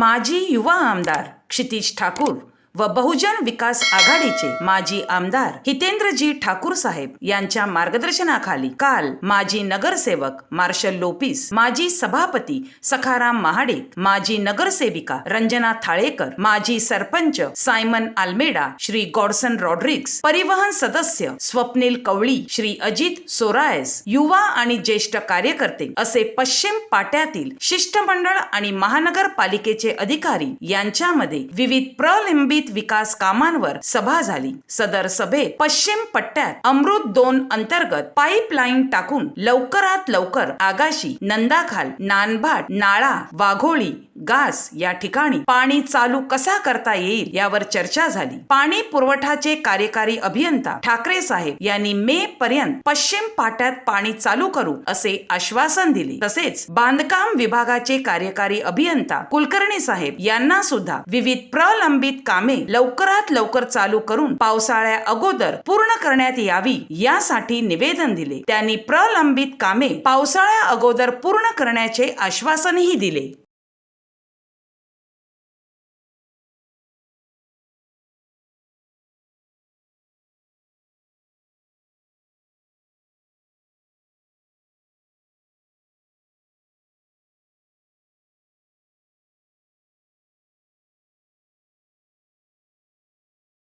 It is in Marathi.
माजी युवा आमदार क्षितिज ठाकूर व बहुजन विकास आघाडीचे माजी आमदार हितेंद्रजी ठाकूर साहेब यांच्या मार्गदर्शनाखाली काल माजी नगरसेवक मार्शल लोपिस माजी सभापती सखाराम महाडे माजी नगरसेविका रंजना थाळेकर माजी sarpanch Simon Almeida Shri Godson Rodrigues परिवहन सदस्य स्वप्नील कवळी श्री अजित सोरायस युवा आणि ज्येष्ठ कार्यकर्ते असे पश्चिम पाट्यातील शिष्टमंडळ आणि महानगरपालिकेचे अधिकारी यांच्यामध्ये विविध प्रलंबित विकास कामांवर सभा झाली. सदर सभेत पश्चिम पट्ट्यात अमृत दोन अंतर्गत पाईपलाईन टाकून लवकरात लवकर आगाशी नंदाखाल नानभाट नाळा वाघोळी गास या ठिकाणी पाणी चालू कसा करता येईल यावर चर्चा झाली. पाणी पुरवठाचे कार्यकारी अभियंता ठाकरे साहेब यांनी मे पर्यंत पश्चिम पाट्यात पाणी चालू करू असे आश्वासन दिले. तसेच बांधकाम विभागाचे कार्यकारी अभियंता कुलकर्णी साहेब यांना सुद्धा विविध प्रलंबित कामे लवकरात लवकर चालू करून पावसाळ्या अगोदर पूर्ण करण्यात यावी यासाठी निवेदन दिले. त्यांनी प्रलंबित कामे पावसाळ्या अगोदर पूर्ण करण्याचे आश्वासनही दिले.